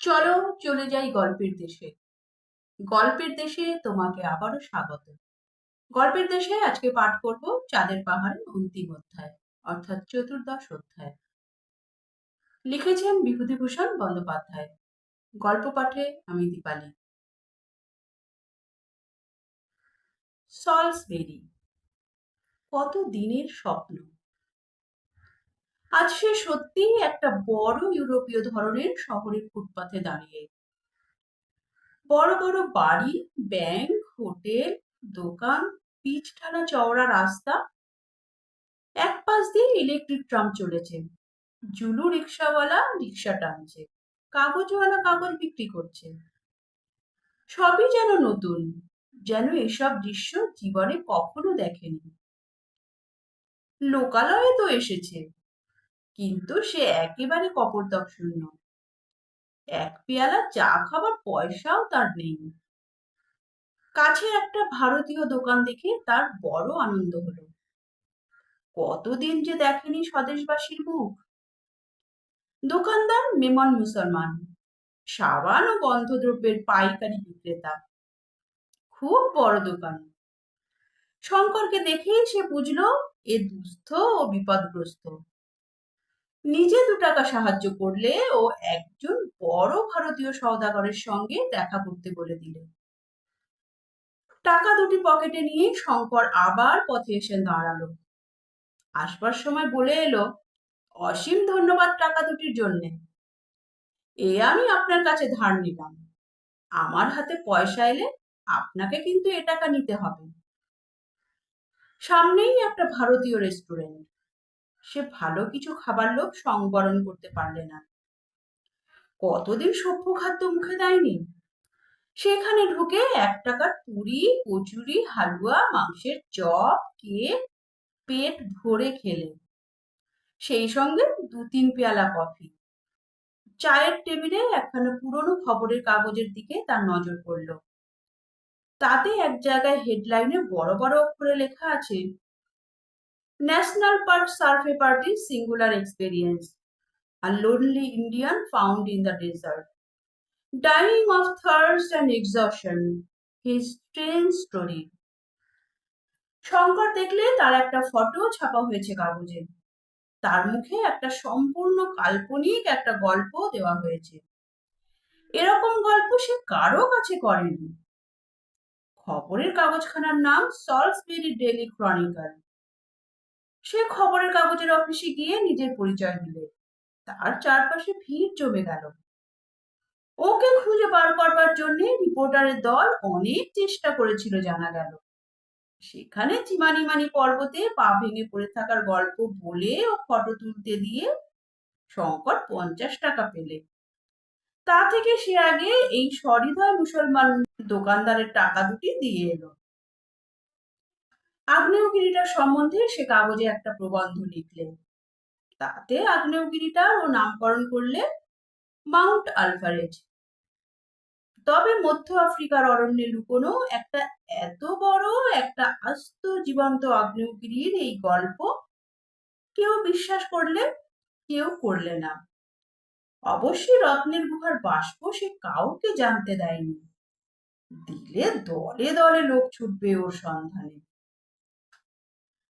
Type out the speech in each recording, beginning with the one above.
চলো চলে যাই গল্পের দেশে। গল্পের দেশে তোমাকে আবারও স্বাগত। গল্পের দেশে আজকে পাঠ করব চাঁদের পাহাড়ের অন্তিম অধ্যায়, অর্থাৎ চতুর্দশ অধ্যায়। লিখেছেন বিভূতিভূষণ বন্দ্যোপাধ্যায়। গল্প পাঠে আমি দীপালি। সলসবেরি। কত দিনের স্বপ্ন। আজ সে সত্যিই একটা বড় ইউরোপীয় ধরনের শহরের ফুটপাথে দাঁড়িয়ে। বড় বড় বাড়ি, ব্যাংক, হোটেল, দোকান পিচ ঢালা চওড়া রাস্তা। এক পাশ দিয়ে ইলেকট্রিক ট্রাম চলেছে। জুলু রিক্সাওয়ালা রিক্সা টানছে। কাগজওয়ালা কাগজ বিক্রি করছে। সবই যেন নতুন, যেন এসব দৃশ্য জীবনে কখনো দেখেনি। লোকালয়ে তো এসেছে। কিন্তু সে একেবারে কপরদক শূন্য এক পেয়ালা চা খাবার পয়সাও তার নেই। কাছে একটা ভারতীয় দোকান দেখে তার বড় আনন্দ হলো। কতদিন যে দেখেনি স্বদেশবাসীর মুখ। দোকানদার মেমন মুসলমান। সাবান ও গন্ধদ্রব্যের পাইকারি বিক্রেতা। খুব বড় দোকান। শঙ্করকে দেখেই সে বুঝলো, এ দুস্থ ও বিপদগ্রস্ত। নিজে দু টাকা সাহায্য করলে ও একজন বড় ভারতীয় সওদাগরের সঙ্গে দেখা করতে বলে দিলে। টাকা দুটি পকেটে নিয়ে শঙ্কর আবার পথে এসে দাঁড়াল। আসবার সময় বলে এলো, অসীম ধন্যবাদ টাকা দুটির জন্যে। এ আমি আপনার কাছে ধার নিলাম। আমার হাতে পয়সা এলে আপনাকে কিন্তু এ টাকা নিতে হবে। সামনেই একটা ভারতীয় রেস্টুরেন্ট। সে ভালো কিছু খাবার লোক সংবরণ করতে পারলে না। কতদিন সভ্য খাদ্য মুখে দেয়নি? সেখানে ঢুকে এক টাকার পুরি, কচুরি, হালুয়া, মাংসের চপ, কেক, পেট ভরে খেলে। সেই সঙ্গে দু তিন পেয়ালা কফি। চায়ের টেবিলে একখানা পুরনো খবরের কাগজের দিকে তার নজর পড়ল। তাতে এক জায়গায় হেডলাইনে বড় বড় অক্ষরে লেখা আছে national park survey party singular experience A lonely Indian found in the desert. Dying of thirst and exhaustion. His strange story. Shankar দেখলে তার একটা ফটো ছাপা হয়েছে কাগজে তার মুখে একটা সম্পূর্ণ কাল্পনিক একটা গল্প দেওয়া হয়েছে এরকম গল্প সে কারও কাছে করেনি খবরের কাগজখানার নাম সলসবেরি ডেলি ক্রনিকল সে খবরের কাগজের অফিসে গিয়ে নিজের পরিচয় দিলে। তার চারপাশে ভিড় জমে গেল। ওকে খুঁজে বার করবার জন্য রিপোর্টারের দল অনেক চেষ্টা করেছিল, জানা গেল। সেখানে চিমানিমানি পর্বতে পা ভেঙে পড়ে থাকার গল্প বলে ও ফটো তুলতে দিয়ে শঙ্কর পঞ্চাশ টাকা পেলে। তা থেকে সে আগে এই সহৃদয় মুসলমান দোকানদারের টাকা দুটি দিয়ে এলো। আগ্নেয়গিরিটার সম্বন্ধে সে কাগজে একটা প্রবন্ধ লিখলেন। তাতে আগ্নেয়গিরিটার ও নামকরণ করলে মাউন্ট আলভারেজ। তবে মধ্য আফ্রিকার অরণ্যে লুকোনো একটা এত বড়, একটা আস্ত, জীবন্ত আগ্নেয়গিরির এই গল্প কেউ বিশ্বাস করলে, কেউ করলে না। অবশ্যই রত্নের গুহার বাষ্প সে কাউকে জানতে দেয়নি। দিলে দলে দলে লোক ছুটবে ওর সন্ধানে।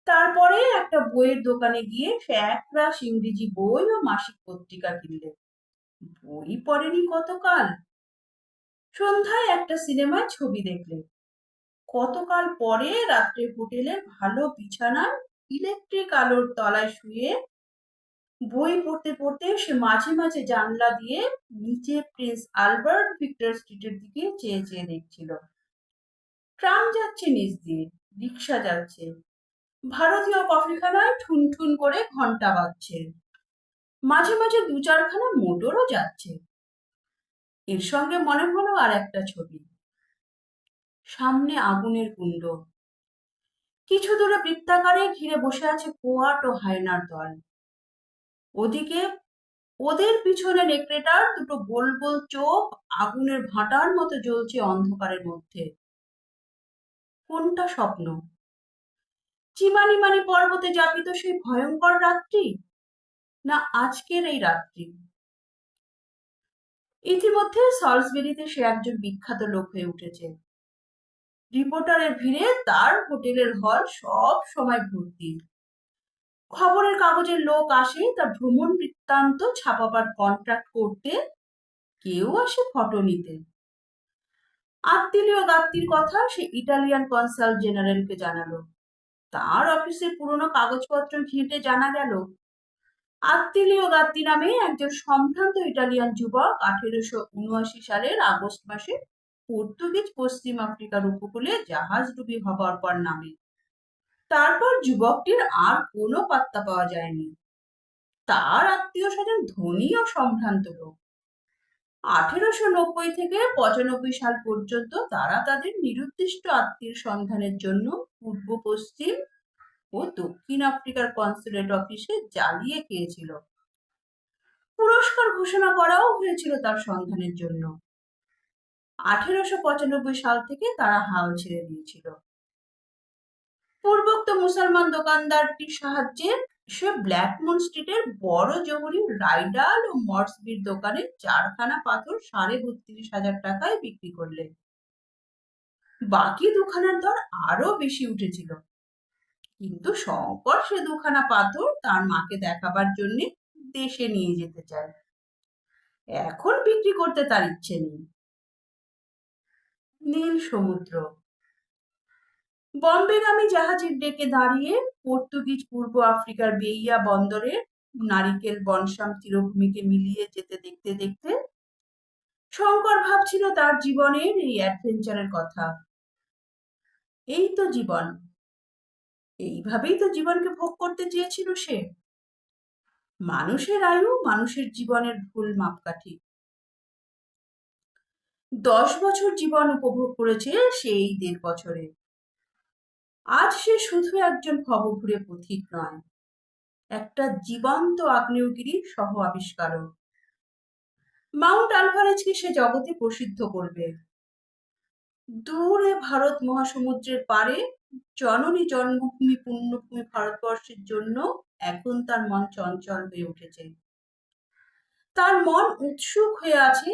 তারপরে একটা বইয়ের দোকানে গিয়ে সে একরাশ ইংরেজি বই ও মাসিক পত্রিকা কিনলে। বই পড়েনি কতকাল? সন্ধ্যায় একটা সিনেমায় ছবি দেখলে। কতকাল পরে রাত্রে হোটেলে ভালো বিছানায় ইলেকট্রিক আলোর তলায় শুয়ে বই পড়তে পড়তে সে মাঝে মাঝে জানলা দিয়ে নিচে প্রিন্স আলবার্ট ভিক্টর স্ট্রিটের দিকে চেয়ে চেয়ে দেখছিল। ট্রাম যাচ্ছে নিচ দিয়ে রিক্সা যাচ্ছে। ভারতীয় কফিখানায় ঠুন ঠুন করে ঘণ্টা বাজছে। মাঝে মাঝে দু চারখানা মোটরও যাচ্ছে। এর সঙ্গে মনে হলো আর একটা ছবি। সামনে আগুনের কুণ্ড। কিছু দূরে বৃত্তাকারে ঘিরে বসে আছে কোয়াট ও হায়নার দল। ওদিকে ওদের পিছনে নেকড়েটার দুটো গোল গোল চোখ আগুনের ভাটার মতো জ্বলছে অন্ধকারের মধ্যে। কোনটা স্বপ্ন? চিমানিমানি পর্বতে যাপিত সেই ভয়ঙ্কর রাত্রি? না, আজকের এই রাত্রি। ইতিমধ্যে সলসবেরিতে সে একজন বিখ্যাত লোক হয়ে উঠেছে। রিপোর্টারের ভিড়ে তার হোটেলের হল সব সময় ভর্তি। খবরের কাগজের লোক আসে তার ভ্রমণ বৃত্তান্ত ছাপাবার কন্ট্রাক্ট করতে কেউ আসে ফটো নিতে। আত্মীয় গাত্তির কথা সে ইটালিয়ান কনসাল জেনারেলকে জানালো। তার অফিসের পুরনো কাগজপত্র ঘেঁটে জানা গেল আত্মীয় গাত্তি নামে একজন সম্ভ্রান্ত ইটালিয়ান যুবক আঠেরোশো উনআশি সালের আগস্ট মাসে পর্তুগিজ পশ্চিম আফ্রিকার উপকূলে জাহাজডুবি হবার পর নামে। তারপর যুবকটির আর কোনো পাত্তা পাওয়া যায়নি। তার আত্মীয় স্বজন ধনী ও সম্ভ্রান্ত লোক। আঠেরোশো নব্বই থেকে পঁচানব্বই সাল পর্যন্ত তারা তাদের নিরুদ্দিষ্ট আত্মীয় সন্ধানের জন্য পূর্ব পশ্চিম ও দক্ষিণ আফ্রিকার কনসুলেট অফিসে জ্বালিয়ে খেয়েছিল। পুরস্কার ঘোষণা করাও হয়েছিল তার সন্ধানের জন্য। আঠেরোশো পঁচানব্বই সাল থেকে তারা হাল ছেড়ে দিয়েছিল। পূর্বোক্ত মুসলমান দোকানদারটির সাহায্যে সে ব্ল্যাকমুন স্ট্রিটের বড় জহুরি রাইডাল ও মর্সবির দোকানে চারখানা পাথর সাড়ে বত্রিশ হাজার টাকায় বিক্রি করলেন বাকি দুখানার দর আরও বেশি উঠেছিল। কিন্তু শঙ্কর সে দুখানা পাথর তার মাকে দেখাবার জন্য দেশে নিয়ে যেতে চায়। এখন বিক্রি করতে তার ইচ্ছে নেই। নীল সমুদ্র বম্বেগামী জাহাজের ডেকে দাঁড়িয়ে পর্তুগিজ পূর্ব আফ্রিকার বেইয়া বন্দরে নারিকেল, বনসাম তীরভূমিকে মিলিয়ে যেতে দেখতে দেখতে শঙ্কর ভাবছিল তার জীবনের এই অ্যাডভেঞ্চারের কথা। এই তো জীবন। এইভাবেই তো জীবনকে ভোগ করতে চেয়েছিল সে। মানুষের আয়ু, মানুষের জীবনের ভুল মাপকাঠি। দশ বছর জীবন উপভোগ করেছে সেই দেড় বছরে। আজ সে শুধু একজন ভবঘুরে পথিক নয়, একটা জীবন্ত আগ্নেয়গিরি সহ আবিষ্কারক। মাউন্ট আলভারেজকে সে জগতে প্রসিদ্ধ করবে। দূরে ভারত মহাসমুদ্রের পারে জননী জন্মভূমি পুণ্যভূমি ভারতবর্ষের জন্য এখন তার মন চঞ্চল হয়ে উঠেছে। তার মন উৎসুক হয়ে আছে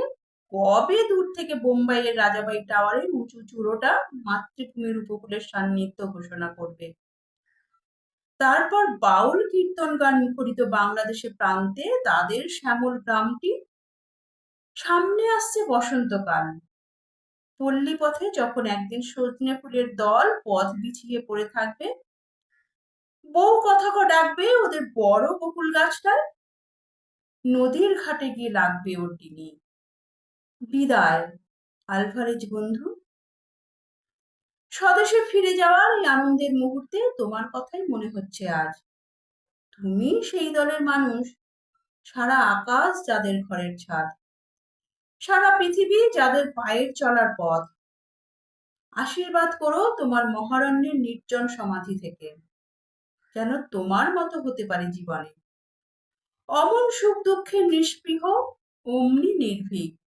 কবে দূর থেকে বোম্বাইয়ের রাজাবাই টাওয়ারের উঁচু চূড়োটা মাতৃভূমির উপকূলের সান্নিধ্য ঘোষণা করবে? তারপর বাউল কীর্তন গান মুখরিত বাংলাদেশে প্রান্তে তাদের শ্যামল গ্রামটি সামনে আসছে বসন্তকাল। পল্লী পথে যখন একদিন সজনে ফুলের দল পথ বিছিয়ে পড়ে থাকবে, বউ কথা ডাকবে ওদের বড় বকুল গাছটায়। নদীর ঘাটে গিয়ে লাগবে ওর ডিঙি। বিদায় আলভারেজ বন্ধু। স্বদেশে ফিরে যাওয়ার এই আনন্দের মুহূর্তে তোমার কথাই মনে হচ্ছে আজ। তুমি সেই দলের মানুষ, সারা আকাশ যাদের ঘরের ছাদ, সারা পৃথিবী যাদের পায়ের চলার পথ। আশীর্বাদ করো তোমার মহারণ্যের নির্জন সমাধি থেকে, যেন তোমার মতো হতে পারে জীবনে। অমন সুখ দুঃখের নিষ্পৃহ, অমনি নির্ভীক।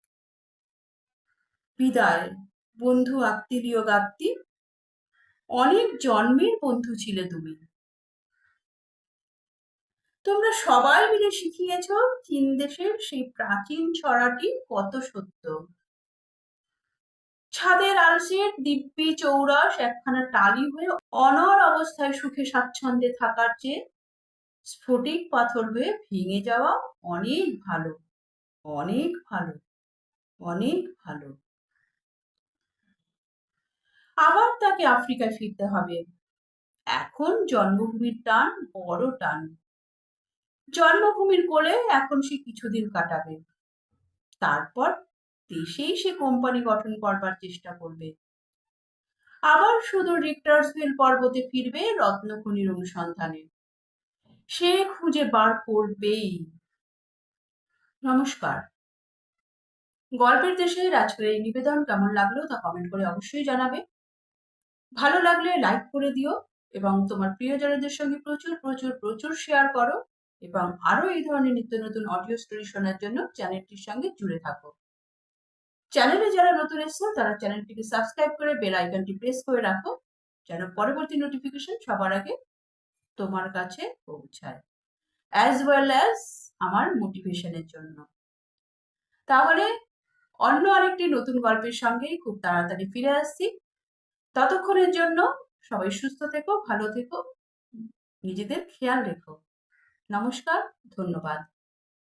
বিদায় বন্ধু আত্মীয় গাত্তি অনেক জন্মের বন্ধু ছিলে তুমি। তোমরা সবাই মিলে শিখিয়েছ চীন দেশের সেই প্রাচীন ছড়াটি কত সত্য। ছাদের আলসের দিব্যি চৌরাস একখানা টালি হয়ে অনর অবস্থায় সুখে স্বাচ্ছন্দ্যে থাকার চেয়ে স্ফটিক পাথর হয়ে ভেঙে যাওয়া অনেক ভালো অনেক ভালো অনেক ভালো। আবার তাকে আফ্রিকায় ফিরতে হবে। এখন জন্মভূমির টান বড় টান। জন্মভূমির কোলে এখন সে কিছুদিন কাটাবে। তারপর দেশেই সে কোম্পানি গঠন করবার চেষ্টা করবে। আবার শুধু রিক্টার্সভিল পর্বতে ফিরবে রত্নখনির অনুসন্ধানে। সে খুঁজে বার করবেই। নমস্কার। গল্পের দেশে এই নিবেদন কেমন লাগল তা কমেন্ট করে অবশ্যই জানাবে। ভালো লাগলে লাইক করে দিও এবং তোমার প্রিয়জনদের সঙ্গে প্রচুর প্রচুর প্রচুর শেয়ার করো এবং আরও এই ধরনের নিত্য নতুন অডিও স্টোরি শোনার জন্য চ্যানেলটির সঙ্গে জুড়ে থাকো। চ্যানেলে যারা নতুন এসছো, তারা চ্যানেলটিকে সাবস্ক্রাইব করে বেল আইকনটি প্রেস করে রাখো যেন পরবর্তী নোটিফিকেশন সবার আগে তোমার কাছে পৌঁছায় অ্যাজ ওয়েল অ্যাজ আমার মোটিভেশনের জন্য। তাহলে অন্য আরেকটি নতুন গল্পের সঙ্গেই খুব তাড়াতাড়ি ফিরে আসছি। ততক্ষণের জন্য সবাই সুস্থ থেকো ভালো থেকো নিজেদের খেয়াল রেখো। নমস্কার ধন্যবাদ।